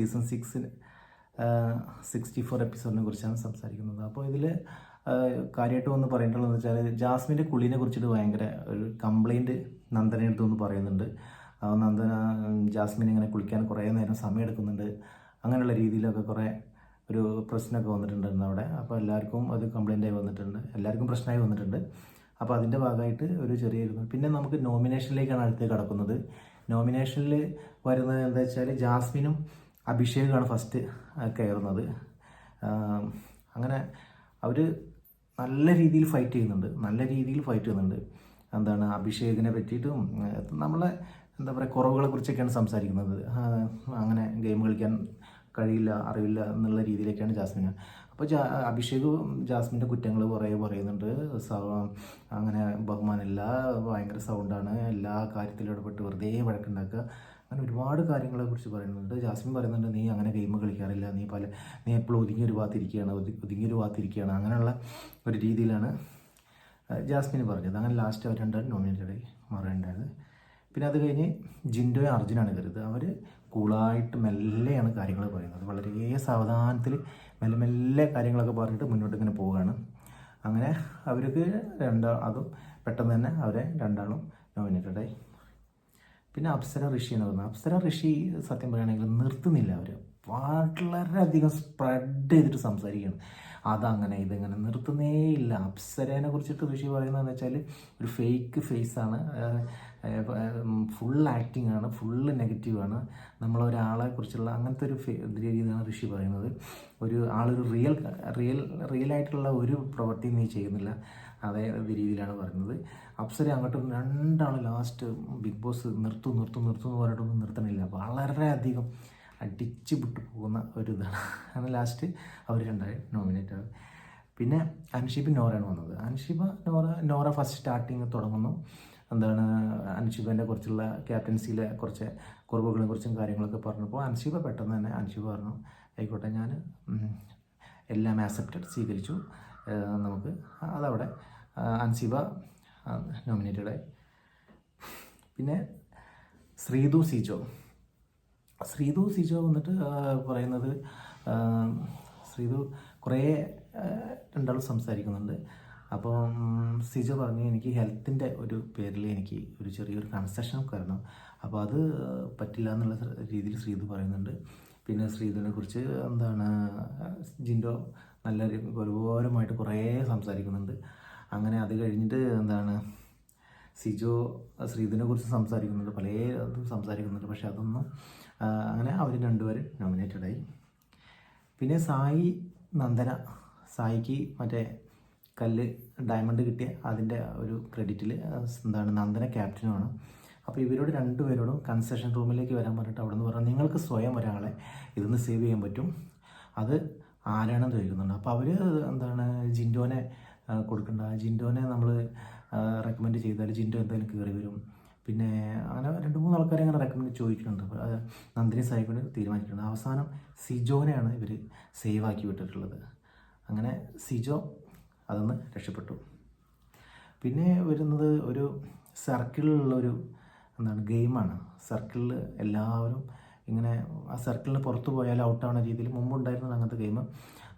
Season സിക്സിന് sixty four എപ്പിസോഡിനെ കുറിച്ചാണ് സംസാരിക്കുന്നത്. അപ്പോൾ ഇതിൽ കാര്യമായിട്ട് ഒന്ന് പറയേണ്ടതെന്ന് വെച്ചാൽ ജാസ്മിന്റെ കുളീനെ കുറിച്ചിട്ട് ഭയങ്കര ഒരു കംപ്ലൈന്റ് നന്ദനെ അടുത്തൊന്ന് പറയുന്നുണ്ട്. നന്ദന ജാസ്മിൻ ഇങ്ങനെ കുളിക്കാൻ കുറേ നേരം സമയം എടുക്കുന്നുണ്ട് അങ്ങനെയുള്ള രീതിയിലൊക്കെ കുറേ ഒരു പ്രശ്നമൊക്കെ വന്നിട്ടുണ്ടായിരുന്നു അവിടെ. അപ്പോൾ എല്ലാവർക്കും അത് കംപ്ലയിന്റായി വന്നിട്ടുണ്ട്. എല്ലാവർക്കും പ്രശ്നമായി വന്നിട്ടുണ്ട്. അപ്പോൾ അതിന്റെ ഭാഗമായിട്ട് ഒരു ചെറിയ പിന്നെ നമുക്ക് നോമിനേഷനിലേക്കാണ് അടുത്ത് കിടക്കുന്നത്. നോമിനേഷനിൽ വരുന്നത് എന്താ വെച്ചാൽ ജാസ്മിനും അഭിഷേകാണ് ഫസ്റ്റ് കയറുന്നത്. അങ്ങനെ അവർ നല്ല രീതിയിൽ ഫൈറ്റ് ചെയ്യുന്നുണ്ട്. നല്ല രീതിയിൽ ഫൈറ്റ് ചെയ്യുന്നുണ്ട്. എന്താണ് അഭിഷേകിനെ പറ്റിയിട്ടും നമ്മളെ എന്താ പറയുക കുറവുകളെ കുറിച്ചൊക്കെയാണ് സംസാരിക്കുന്നത്. അങ്ങനെ ഗെയിം കളിക്കാൻ കഴിയില്ല അറിയില്ല എന്നുള്ള രീതിയിലേക്കാണ് ജാസ്മിൻ. അപ്പോൾ ജാ അഭിഷേക് ജാസ്മിന്റെ കുറ്റങ്ങൾ കുറേ പറയുന്നുണ്ട്. അങ്ങനെ ബഹുമാനമില്ല ഭയങ്കര സൗണ്ടാണ് എല്ലാ കാര്യത്തിലും ഇടപെട്ട് വെറുതെ വഴക്കുണ്ടാക്കുക. അങ്ങനെ ഒരുപാട് കാര്യങ്ങളെ കുറിച്ച് പറയുന്നുണ്ട്. ജാസ്മിൻ പറയുന്നുണ്ട് നീ അങ്ങനെ ഗെയിം കളിക്കാറില്ല. നീ പല നീ എപ്പോഴും ഒതുങ്ങി ഒരു ഭാഗത്തിരിക്കുകയാണ് ഒതു- ഒതുങ്ങി ഒരു ഭാഗത്തിരിക്കുകയാണ് അങ്ങനെയുള്ള ഒരു രീതിയിലാണ് ജാസ്മിന് പറഞ്ഞത്. അങ്ങനെ ലാസ്റ്റ് അവർ രണ്ടാണ് നോമിനേറ്റഡ് മാറേണ്ടത് പിന്നെ അത് കഴിഞ്ഞ് ജിൻഡോയും അർജുനാണ് കരുത് അവർ കൂളായിട്ട് മെല്ലെയാണ് കാര്യങ്ങൾ പറയുന്നത്. വളരെ സാവധാനത്തിൽ മെല്ലെ മെല്ലെ കാര്യങ്ങളൊക്കെ പറഞ്ഞിട്ട് മുന്നോട്ട് ഇങ്ങനെ പോവുകയാണ്. അങ്ങനെ അവർക്ക് രണ്ടാ അതും പെട്ടെന്ന് തന്നെ അവരെ രണ്ടാളും നോമിനേറ്റഡായി. പിന്നെ അപ്സര ഋഷിയാണ് പറഞ്ഞത് അപ്സര ഋഷി സത്യം പറയുകയാണെങ്കിൽ നിർത്തുന്നില്ല അവർ വളരെയധികം സ്പ്രെഡ് ചെയ്തിട്ട് സംസാരിക്കുകയാണ് അതങ്ങനെ ഇതങ്ങനെ നിർത്തുന്നേ ഇല്ല അപ്സരേനെ കുറിച്ചിട്ട് ഋഷി പറയുന്നതെന്ന് വെച്ചാൽ ഒരു ഫേക്ക് ഫേസാണ് ഫുൾ ആക്ടിങ് ആണ്. ഫുള്ള് നെഗറ്റീവാണ് നമ്മളൊരാളെ കുറിച്ചുള്ള അങ്ങനത്തെ ഒരു രീതിയിലാണ് ഋഷി പറയുന്നത്. ഒരു ആളൊരു റിയൽ റിയൽ റിയൽ ആയിട്ടുള്ള ഒരു പ്രവൃത്തി നീ ചെയ്യുന്നില്ല. അതേ രീതിയിലാണ് പറയുന്നത്. അപ്സര അങ്ങോട്ടും രണ്ടാൾ ലാസ്റ്റ് ബിഗ് ബോസ് നിർത്തും നിർത്തും നിർത്തും എന്ന് പറഞ്ഞിട്ടൊന്നും നിർത്തണില്ല. വളരെയധികം അടിച്ച് വിട്ടു പോകുന്ന ഒരു ഇതാണ് അന്ന് ലാസ്റ്റ് അവർ രണ്ടായി നോമിനേറ്റ് ആകും പിന്നെ അൻഷിബ് നോറയാണ് വന്നത്. Anshiba Nora Nora first starting തുടങ്ങുന്നു. എന്താണ് അൻഷിബന്റെ കുറിച്ചുള്ള ക്യാപ്റ്റൻസിയിലെ കുറച്ച് കുറവുകളെ കുറിച്ചും കാര്യങ്ങളൊക്കെ പറഞ്ഞപ്പോൾ അൻഷിബ പെട്ടെന്ന് തന്നെ അൻഷിബ പറഞ്ഞു ആയിക്കോട്ടെ ഞാൻ എല്ലാം ആക്സെപ്റ്റഡ് സ്വീകരിച്ചു. നമുക്ക് അതവിടെ. അൻസിബ നോമിനേറ്റഡായി പിന്നെ ശ്രീതു സിജോ. ശ്രീതു സിജോ വന്നിട്ട് പറയുന്നത് ശ്രീതു കുറേ രണ്ടാളും സംസാരിക്കുന്നുണ്ട്. അപ്പം സിജ പറഞ്ഞു എനിക്ക് ഹെൽത്തിന്റെ ഒരു പേരിൽ എനിക്ക് ഒരു ചെറിയൊരു കൺസെഷൻ വരണം അപ്പോൾ അത് പറ്റില്ല എന്നുള്ള രീതിയിൽ ശ്രീതു പറയുന്നുണ്ട്. പിന്നെ ശ്രീധുവിനെ കുറിച്ച് എന്താണ് ജിൻഡോ നല്ല ഗൗരവമായിട്ട് കുറേ സംസാരിക്കുന്നുണ്ട്. അങ്ങനെ അത് കഴിഞ്ഞിട്ട് എന്താണ് സിജോ ശ്രീദിനെ കുറിച്ച് സംസാരിക്കുന്നുണ്ട്. പല ഇതും സംസാരിക്കുന്നുണ്ട്. പക്ഷെ അതൊന്നും അങ്ങനെ അവർ രണ്ടുപേരും നോമിനേറ്റഡായി പിന്നെ സായി നന്ദന. സായിക്ക് മറ്റേ കല്ല് ഡയമണ്ട് കിട്ടിയ അതിന്റെ ഒരു ക്രെഡിറ്റിൽ എന്താണ് നന്ദന ക്യാപ്റ്റനുമാണ് അപ്പോൾ ഇവരോട് രണ്ടുപേരോടും കൺസെഷൻ റൂമിലേക്ക് വരാൻ പറഞ്ഞിട്ട് അവിടെ നിന്ന് പറഞ്ഞു നിങ്ങൾക്ക് സ്വയം ഒരാളെ ഇതൊന്ന് സേവ് ചെയ്യാൻ പറ്റും. അത് ആരാണെന്ന് ചോദിക്കുന്നുണ്ട്. അപ്പോൾ അവർ എന്താണ് ജിൻഡോനെ കൊടുക്കണ്ട. ജിൻഡോനെ നമ്മൾ റെക്കമെൻഡ് ചെയ്താൽ ജിൻഡോ എന്തായാലും കയറി വരും. പിന്നെ അങ്ങനെ രണ്ട് മൂന്ന് ആൾക്കാരെ അങ്ങനെ റെക്കമെൻഡ് ചോദിക്കുന്നുണ്ട് അത് നന്ദിനി സാഹിബിന് തീരുമാനിച്ചിട്ടുണ്ട്. അവസാനം സിജോനെയാണ് ഇവർ സേവ് ആക്കി വിട്ടിട്ടുള്ളത്. അങ്ങനെ സിജോ അതൊന്ന് രക്ഷപ്പെട്ടു. പിന്നെ വരുന്നത് ഒരു സർക്കിളിലുള്ള ഒരു എന്താണ് ഗെയിമാണ്. സർക്കിളിൽ എല്ലാവരും ഇങ്ങനെ ആ സർക്കിളിന് പുറത്ത് പോയാൽ ഔട്ടാവുന്ന രീതിയിൽ മുമ്പുണ്ടായിരുന്നത് അങ്ങനത്തെ ഗെയിം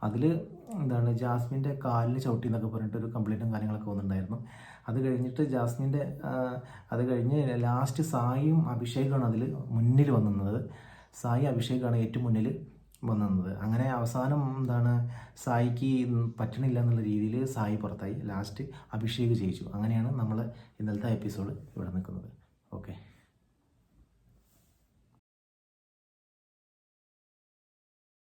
അതിൽ എന്താണ് ജാസ്മിന്റെ കാലിന് ചവിട്ടി എന്നൊക്കെ പറഞ്ഞിട്ട് ഒരു കംപ്ലൈന്റും കാര്യങ്ങളൊക്കെ വന്നിട്ടുണ്ടായിരുന്നു. അത് കഴിഞ്ഞിട്ട് ജാസ്മിന്റെ അത് കഴിഞ്ഞ് ലാസ്റ്റ് സായിയും അഭിഷേകാണ് അതിൽ മുന്നിൽ വന്നത്. സായി അഭിഷേകാണ് ഏറ്റവും മുന്നിൽ വന്നത്. അങ്ങനെ അവസാനം എന്താണ് സായിക്ക് പറ്റണില്ല എന്നുള്ള രീതിയിൽ സായി പുറത്തായി. ലാസ്റ്റ് അഭിഷേക് ജയിച്ചു. അങ്ങനെയാണ് നമ്മൾ ഇന്നലത്തെ എപ്പിസോഡ് ഇവിടെ നിൽക്കുന്നത്. ഓക്കെ